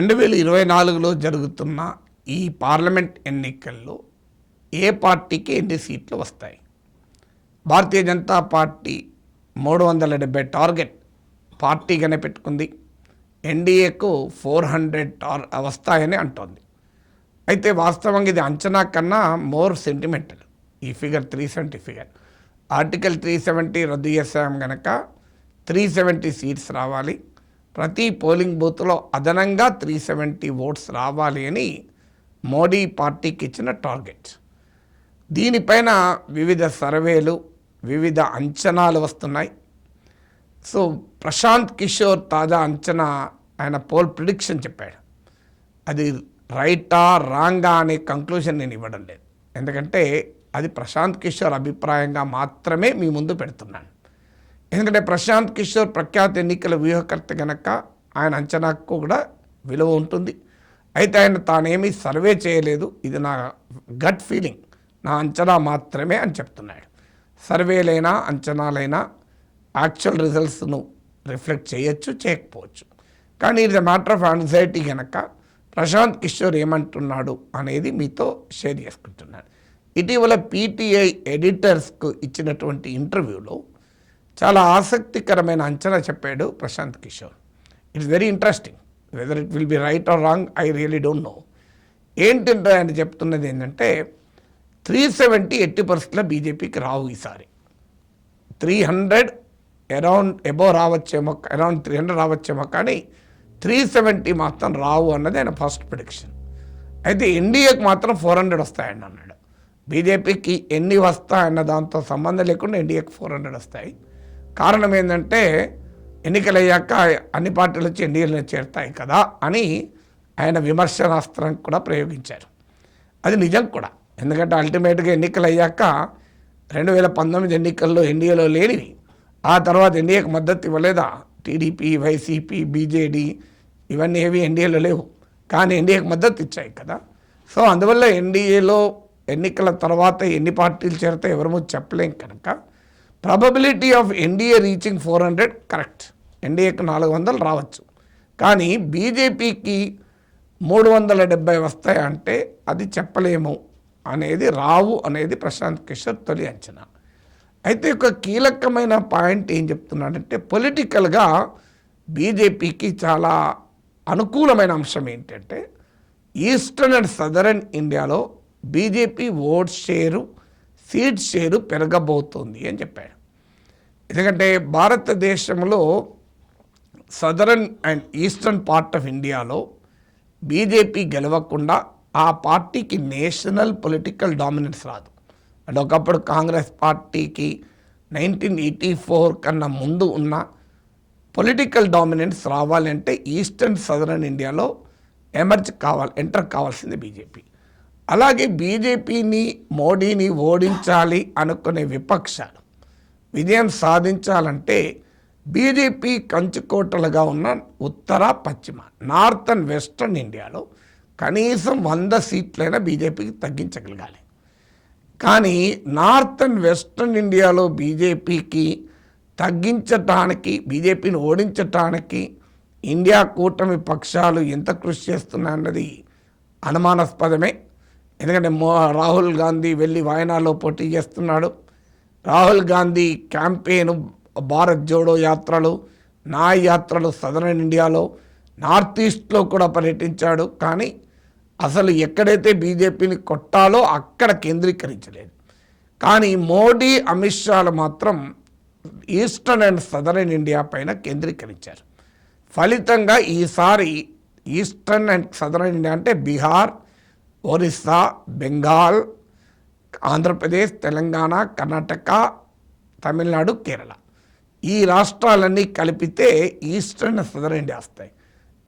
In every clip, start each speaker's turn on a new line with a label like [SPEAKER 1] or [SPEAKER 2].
[SPEAKER 1] రెండు వేల ఇరవై నాలుగులో జరుగుతున్న ఈ పార్లమెంట్ ఎన్నికల్లో ఏ పార్టీకి ఎన్ని సీట్లు వస్తాయి? భారతీయ జనతా పార్టీ మూడు వందల డెబ్బై టార్గెట్ పార్టీగానే పెట్టుకుంది. ఎన్డీఏకు ఫోర్ హండ్రెడ్ టార్ వస్తాయని అంటోంది. అయితే వాస్తవంగా ఇది అంచనా కన్నా మోర్ సెంటిమెంటల్. ఈ figure three seventy figure. Article three seventy రద్దు చేసాం కనుక త్రీ సెవెంటీ సీట్స్ రావాలి. ప్రతి పోలింగ్ బూత్లో అదనంగా త్రీ సెవెంటీ ఓట్స్ రావాలి అని మోడీ పార్టీకి ఇచ్చిన టార్గెట్. దీనిపైన వివిధ సర్వేలు వివిధ అంచనాలు వస్తున్నాయి. సో ప్రశాంత్ కిషోర్ తాజా అంచనా ఆయన పోల్ ప్రిడిక్షన్ చెప్పాడు. అది రైటా రాంగా అనే కంక్లూజన్ నేను ఇవ్వడం లేదు. ఎందుకంటే అది ప్రశాంత్ కిషోర్ అభిప్రాయంగా మాత్రమే మీ ముందు పెడుతున్నాను. ఎందుకంటే ప్రశాంత్ కిషోర్ ప్రఖ్యాత ఎన్నికల వ్యూహకర్త కనుక ఆయన అంచనాకు కూడా విలువ ఉంటుంది. అయితే ఆయన తానేమీ సర్వే చేయలేదు. ఇది నా గట్ ఫీలింగ్. నా అంచనా మాత్రమే అని చెప్తున్నాడు. సర్వేలైనా అంచనాలైనా యాక్చువల్ రిజల్ట్స్ను రిఫ్లెక్ట్ చేయొచ్చు చేయకపోవచ్చు. కానీ ఇది మ్యాటర్ ఆఫ్ యాంగ్జైటీ కనుక ప్రశాంత్ కిషోర్ ఏమంటున్నాడు అనేది మీతో షేర్ చేసుకుంటున్నాను. ఇటీవల పీటీఐ ఎడిటర్స్కు ఇచ్చినటువంటి ఇంటర్వ్యూలో చాలా ఆసక్తికరమైన అంచనా చెప్పాడు Prashant Kishor. It's very interesting whether it will be right or wrong I really don't know ఏంటంటే ఆయన చెప్తున్నది ఏంటంటే త్రీ సెవెంటీ ఎట్టి పరిస్థితుల్లో బీజేపీకి రావు ఈసారి. త్రీ హండ్రెడ్ అరౌండ్ ఎబో రావచ్చేమో అరౌండ్ త్రీ హండ్రెడ్ రావచ్చేమో కానీ త్రీ సెవెంటీ మాత్రం రావు అన్నది ఆయన ఫస్ట్ ప్రిడిక్షన్. అయితే ఎన్డీఏకి మాత్రం ఫోర్ హండ్రెడ్ వస్తాయండి అన్నాడు. బీజేపీకి ఎన్ని వస్తాయన్న దాంతో సంబంధం లేకుండా ఎన్డీఏకి ఫోర్ హండ్రెడ్ వస్తాయి. కారణం ఏంటంటే ఎన్నికలయ్యాక అన్ని పార్టీలు వచ్చి ఎన్డీఏలో చేరుతాయి కదా అని ఆయన విమర్శనాస్త్రం కూడా ప్రయోగించారు. అది నిజం కూడా. ఎందుకంటే అల్టిమేట్గా ఎన్నికలు అయ్యాక రెండు వేల పంతొమ్మిది ఎన్నికల్లో ఎన్డీఏలో లేనివి. ఆ తర్వాత ఎన్డీఏకి మద్దతు ఇవ్వలేదా? టీడీపీ వైసీపీ బీజేడీ ఇవన్నీ ఏవి ఎన్డీఏలో లేవు. కానీ ఎన్డీఏకి మద్దతు ఇచ్చాయి కదా. సో అందువల్ల ఎన్డీఏలో ఎన్నికల తర్వాత ఎన్ని పార్టీలు చేరితే ఎవరమో చెప్పలేం కనుక probability of NDA reaching four hundred correct ఎన్డీఏకి నాలుగు వందలు రావచ్చు. కానీ బీజేపీకి మూడు వందల డెబ్బై వస్తాయంటే అది చెప్పలేము అనేది రావు అనేది ప్రశాంత్ కిషోర్ తొలి అంచనా. అయితే ఒక కీలకమైన పాయింట్ ఏం చెప్తున్నాడంటే పొలిటికల్గా బీజేపీకి చాలా అనుకూలమైన అంశం ఏంటంటే ఈస్టర్న్ అండ్ సదరన్ ఇండియాలో BJP vote share seat share పెరగబోతోంది అని చెప్పాడు. ఎందుకంటే భారతదేశంలో southern and eastern part of ఇండియాలో బీజేపీ గెలవకుండా ఆ పార్టీకి నేషనల్ పొలిటికల్ డామినెన్స్ రాదు. అంటే ఒకప్పుడు కాంగ్రెస్ పార్టీకి నైన్టీన్ ఎయిటీ ఫోర్ కన్నా ముందు ఉన్న పొలిటికల్ డామినెన్స్ రావాలంటే ఈస్టర్న్ సదరన్ ఇండియాలో ఎమర్జ్ కావాలి ఎంటర్ కావాల్సింది బీజేపీ. అలాగే బీజేపీని మోడీని ఓడించాలి అనుకునే విపక్షాలు విజయం సాధించాలంటే బీజేపీ కంచుకోటలుగా ఉన్న ఉత్తర పశ్చిమ నార్త్ అండ్ వెస్ట్రన్ ఇండియాలో కనీసం వంద సీట్లైనా బీజేపీకి తగ్గించగలగాలి. కానీ నార్త్ అండ్ వెస్ట్రన్ ఇండియాలో బీజేపీకి తగ్గించటానికి బీజేపీని ఓడించటానికి ఇండియా కూటమి పక్షాలు ఎంత కృషి చేస్తున్నాయన్నది అనుమానాస్పదమే. ఎందుకంటే మో రాహుల్ గాంధీ వెళ్ళి వాయనాలో పోటీ చేస్తున్నాడు. రాహుల్ గాంధీ క్యాంపెయిన్ భారత్ జోడో యాత్రలు నా యాత్రలు సదరన్ ఇండియాలో నార్త్ ఈస్ట్లో కూడా పర్యటించాడు. కానీ అసలు ఎక్కడైతే బీజేపీని కొట్టాలో అక్కడ కేంద్రీకరించలేదు. కానీ మోడీ అమిత్ షాలు మాత్రం ఈస్టర్న్ అండ్ సదరన్ ఇండియా పైన కేంద్రీకరించారు. ఫలితంగా ఈసారి ఈస్టర్న్ అండ్ సదరన్ ఇండియా అంటే బీహార్ ఒరిస్సా బెంగాల్ ఆంధ్రప్రదేశ్ తెలంగాణ కర్ణాటక తమిళనాడు కేరళ. ఈ రాష్ట్రాలన్నీ కలిపితే ఈస్టర్న్ సదరన్ ఇండియా వస్తాయి.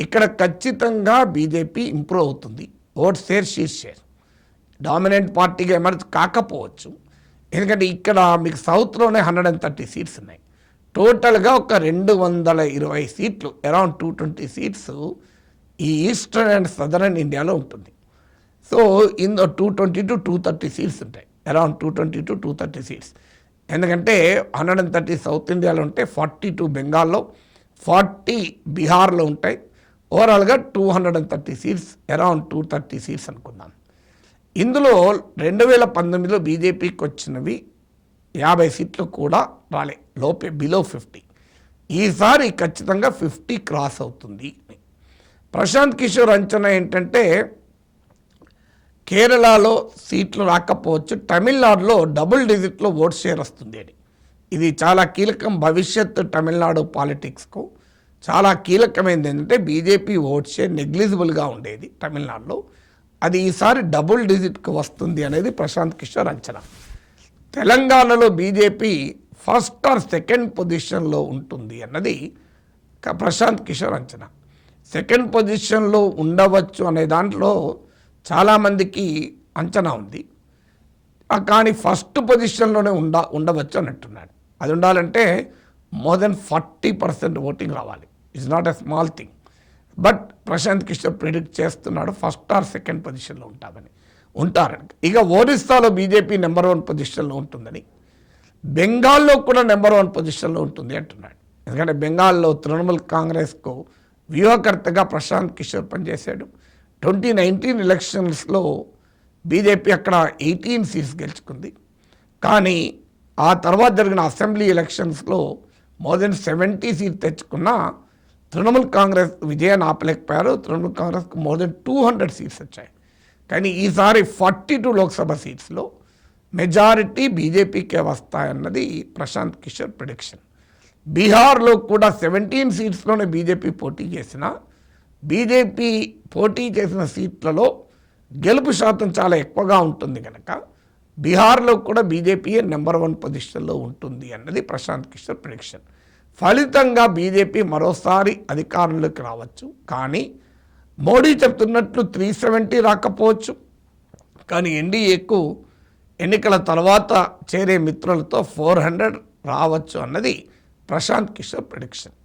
[SPEAKER 1] ఇక్కడ ఖచ్చితంగా బీజేపీ ఇంప్రూవ్ అవుతుంది. Vote share seat share. Dominant పార్టీగా ఎమర్జ్ కాకపోవచ్చు. ఎందుకంటే ఇక్కడ మీకు సౌత్లోనే హండ్రెడ్ అండ్ థర్టీ సీట్స్ ఉన్నాయి. టోటల్గా ఒక రెండు వందల ఇరవై సీట్లు అరౌండ్ టూ ట్వంటీ సీట్స్ ఈ ఈస్టర్న్ అండ్ సదరన్ ఇండియాలో ఉంటుంది. సో ఇందులో two twenty to two thirty seats ఉంటాయి. Around two twenty to two thirty seats. ఎందుకంటే హండ్రెడ్ అండ్ థర్టీ సౌత్ ఇండియాలో ఉంటే ఫార్టీ టూ బెంగాల్లో ఫార్టీ బీహార్లో ఉంటాయి. ఓవరాల్గా two hundred and thirty seats around two thirty seats అనుకుందాం. ఇందులో రెండు వేల పంతొమ్మిదిలో బీజేపీకి వచ్చినవి యాభై సీట్లు కూడా రాలే లోపే బిలో ఫిఫ్టీ ఈసారి ఖచ్చితంగా ఫిఫ్టీ క్రాస్ అవుతుంది. ప్రశాంత్ కిషోర్ అంచనా ఏంటంటే కేరళలో సీట్లు రాకపోవచ్చు తమిళనాడులో డబుల్ డిజిట్లో ఓట్ షేర్ వస్తుంది అని. ఇది చాలా కీలకం భవిష్యత్తు తమిళనాడు పాలిటిక్స్కు. చాలా కీలకమైనది ఏంటంటే బీజేపీ ఓట్ షేర్ నెగ్లిజిబుల్గా ఉండేది తమిళనాడులో. అది ఈసారి డబుల్ డిజిట్కి వస్తుంది అనేది ప్రశాంత్ కిషోర్ అంచనా. తెలంగాణలో బీజేపీ ఫస్ట్ ఆర్ సెకండ్ పొజిషన్లో ఉంటుంది అన్నది ప్రశాంత్ కిషోర్ అంచనా. సెకండ్ పొజిషన్లో ఉండవచ్చు అనే దాంట్లో చాలామందికి అంచనా ఉంది. కానీ ఫస్ట్ పొజిషన్లోనే ఉండ ఉండవచ్చు అన్నట్టున్నాడు. అది ఉండాలంటే more than forty percent voting రావాలి. It's not a small thing. But Prashant Kishor predict చేస్తున్నాడు ఫస్ట్ ఆర్ సెకండ్ పొజిషన్లో ఉంటామని. ఉంటారని ఇక ఒరిస్సాలో బీజేపీ నెంబర్ వన్ పొజిషన్లో ఉంటుందని. బెంగాల్లో కూడా నెంబర్ వన్ పొజిషన్లో ఉంటుంది అంటున్నాడు. ఎందుకంటే బెంగాల్లో తృణమూల్ కాంగ్రెస్కు వ్యూహకర్తగా ప్రశాంత్ కిషోర్ పనిచేశాడు. ట్వంటీ నైన్టీన్ ఎలక్షన్స్లో బీజేపీ అక్కడ ఎయిటీన్ సీట్స్ గెలుచుకుంది. కానీ ఆ తర్వాత జరిగిన అసెంబ్లీ ఎలక్షన్స్లో మోర్ దెన్ సెవెంటీ సీట్ తెచ్చుకున్న తృణమూల్ కాంగ్రెస్ విజయాన్ని ఆపలేకపోయారు. తృణమూల్ కాంగ్రెస్కి more than two hundred seats వచ్చాయి. కానీ ఈసారి ఫార్టీ టూ లోక్సభ సీట్స్లో మెజారిటీ బీజేపీకే వస్తాయన్నది ప్రశాంత్ కిషోర్ ప్రిడిక్షన్. బీహార్లో కూడా సెవెంటీన్ సీట్స్లోనే బీజేపీ పోటీ చేసిన బీజేపీ పోటీ చేసిన సీట్లలో గెలుపు శాతం చాలా ఎక్కువగా ఉంటుంది కనుక బీహార్లో కూడా బీజేపీ నెంబర్ వన్ పొజిషన్లో ఉంటుంది అన్నది ప్రశాంత్ కిషోర్ ప్రిడిక్షన్. ఫలితంగా బీజేపీ మరోసారి అధికారంలోకి రావచ్చు. కానీ మోడీ చెప్తున్నట్లు త్రీ సెవెంటీ రాకపోవచ్చు. కానీ ఎన్డీఏకు ఎన్నికల తర్వాత చేరే మిత్రులతో ఫోర్ హండ్రెడ్ రావచ్చు అన్నది ప్రశాంత్ కిషోర్ ప్రిడిక్షన్.